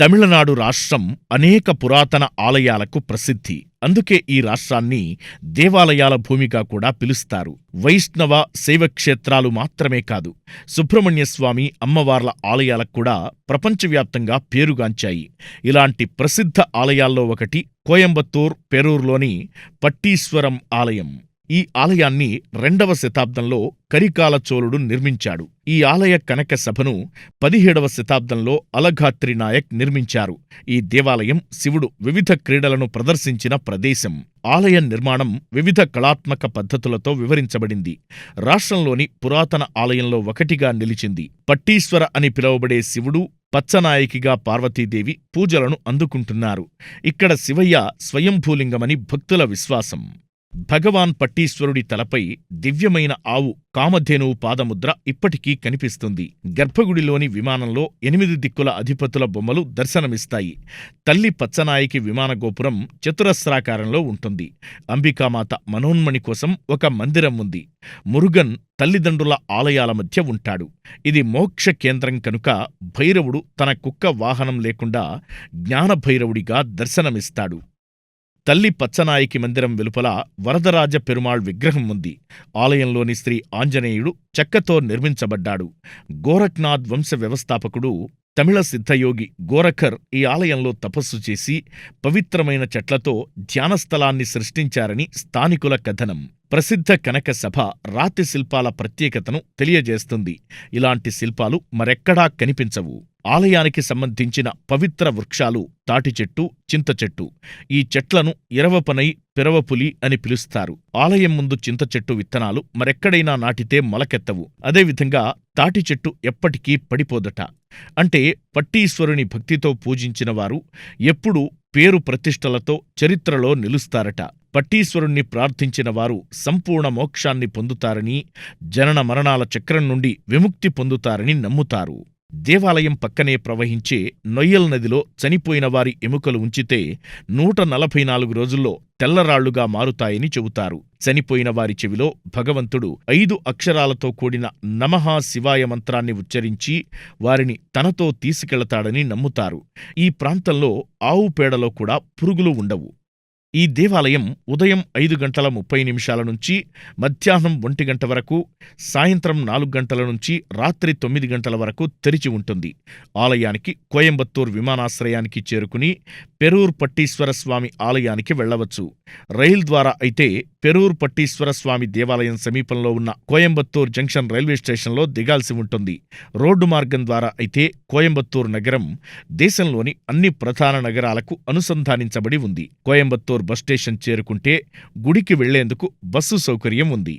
తమిళనాడు రాష్ట్రం అనేక పురాతన ఆలయాలకు ప్రసిద్ధి. అందుకే ఈ రాష్ట్రాన్ని దేవాలయాల భూమిగా కూడా పిలుస్తారు. వైష్ణవ శైవక్షేత్రాలు మాత్రమే కాదు సుబ్రహ్మణ్య స్వామి అమ్మవార్ల ఆలయాలకు కూడా ప్రపంచవ్యాప్తంగా పేరుగాంచాయి. ఇలాంటి ప్రసిద్ధ ఆలయాల్లో ఒకటి కోయంబత్తూర్ పెరూర్లోని పట్టీశ్వరం ఆలయం. ఈ ఆలయాన్ని రెండవ శతాబ్దంలో కరికాల చోళుడు నిర్మించాడు. ఈ ఆలయ కనక సభను పదిహేడవ శతాబ్దంలో అలఘాత్రి నాయక్ నిర్మించారు. ఈ దేవాలయం శివుడు వివిధ క్రీడలను ప్రదర్శించిన ప్రదేశం. ఆలయ నిర్మాణం వివిధ కళాత్మక పద్ధతులతో వివరించబడింది. రాష్ట్రంలోని పురాతన ఆలయంలో ఒకటిగా నిలిచింది. పట్టీశ్వర అని పిలువబడే శివుడు పచ్చనాయకిగా పార్వతీదేవి పూజలను అందుకుంటున్నారు. ఇక్కడ శివయ్య స్వయంభూలింగమని భక్తుల విశ్వాసం. భగవాన్ పట్టీశ్వరుడి తలపై దివ్యమైన ఆవు కామధేనువు పాదముద్ర ఇప్పటికీ కనిపిస్తుంది. గర్భగుడిలోని విమానంలో ఎనిమిది దిక్కుల అధిపతుల బొమ్మలు దర్శనమిస్తాయి. తల్లి పచ్చనాయకి విమాన గోపురం చతురస్రాకారంలో ఉంటుంది. అంబికామాత మనోన్మణి కోసం ఒక మందిరం ఉంది. మురుగన్ తల్లిదండ్రుల ఆలయాల మధ్య ఉంటాడు. ఇది మోక్ష కేంద్రం కనుక భైరవుడు తన కుక్క వాహనం లేకుండా జ్ఞానభైరవుడిగా దర్శనమిస్తాడు. తల్లి పచ్చనాయకి మందిరం వెలుపల వరదరాజ పెరుమాళ్ విగ్రహం ఉంది. ఆలయంలోని శ్రీ ఆంజనేయుడు చెక్కతో నిర్మించబడ్డాడు. గోరఖ్నాథ్ వంశ వ్యవస్థాపకుడు తమిళ సిద్ధయోగి గోరఖర్ ఈ ఆలయంలో తపస్సు చేసి పవిత్రమైన చెట్లతో ధ్యానస్థలాన్ని సృష్టించారని స్థానికుల కథనం. ప్రసిద్ధ కనక సభ రాతి శిల్పాల ప్రత్యేకతను తెలియజేస్తుంది. ఇలాంటి శిల్పాలు మరెక్కడా కనిపించవు. ఆలయానికి సంబంధించిన పవిత్ర వృక్షాలు తాటిచెట్టు చింతచెట్టు ఈ చెట్లను ఇరవపనై పిరవపులి అని పిలుస్తారు. ఆలయం ముందు చింతచెట్టు విత్తనాలు మరెక్కడైనా నాటితే మొలకెత్తవు. అదేవిధంగా తాటిచెట్టు ఎప్పటికీ పడిపోదట. అంటే పట్టీశ్వరుని భక్తితో పూజించినవారు ఎప్పుడూ పేరు ప్రతిష్టలతో చరిత్రలో నిలుస్తారట. పట్టీశ్వరుణ్ణి ప్రార్థించిన వారు సంపూర్ణ మోక్షాన్ని పొందుతారని జనన మరణాల చక్రం నుండి విముక్తి పొందుతారని నమ్ముతారు. దేవాలయం పక్కనే ప్రవహించే నొయ్యల్ నదిలో చనిపోయిన వారి ఎముకలు ఉంచితే నూట నలభై నాలుగు రోజుల్లో తెల్లరాళ్ళుగా మారుతాయని చెబుతారు. చనిపోయిన వారి చెవిలో భగవంతుడు ఐదు అక్షరాలతో కూడిన నమహా శివాయ మంత్రాన్ని ఉచ్చరించి వారిని తనతో తీసుకెళతాడని నమ్ముతారు. ఈ ప్రాంతంలో ఆవు పేడలో కూడా పురుగులు ఉండవు. ఈ దేవాలయం ఉదయం ఐదు గంటల ముప్పై నిమిషాల నుంచి మధ్యాహ్నం ఒంటి గంట వరకు సాయంత్రం నాలుగు గంటల నుంచి రాత్రి తొమ్మిది గంటల వరకు తెరిచి ఉంటుంది. ఆలయానికి కోయంబత్తూర్ విమానాశ్రయానికి చేరుకుని పెరూర్ పట్టీశ్వర స్వామి ఆలయానికి వెళ్ళవచ్చు రైల్ ద్వారా అయితే పెరూర్ పట్టీశ్వర స్వామి దేవాలయం సమీపంలో ఉన్న కోయంబత్తూర్ జంక్షన్ రైల్వే స్టేషన్లో దిగాల్సి ఉంటుంది. రోడ్డు మార్గం ద్వారా అయితే కోయంబత్తూర్ నగరం దేశంలోని అన్ని ప్రధాన నగరాలకు అనుసంధానించబడి ఉంది. కోయంబత్తూర్ బస్ స్టేషన్ చేరుకుంటే గుడికి వెళ్ళేందుకు బస్సు సౌకర్యం ఉంది.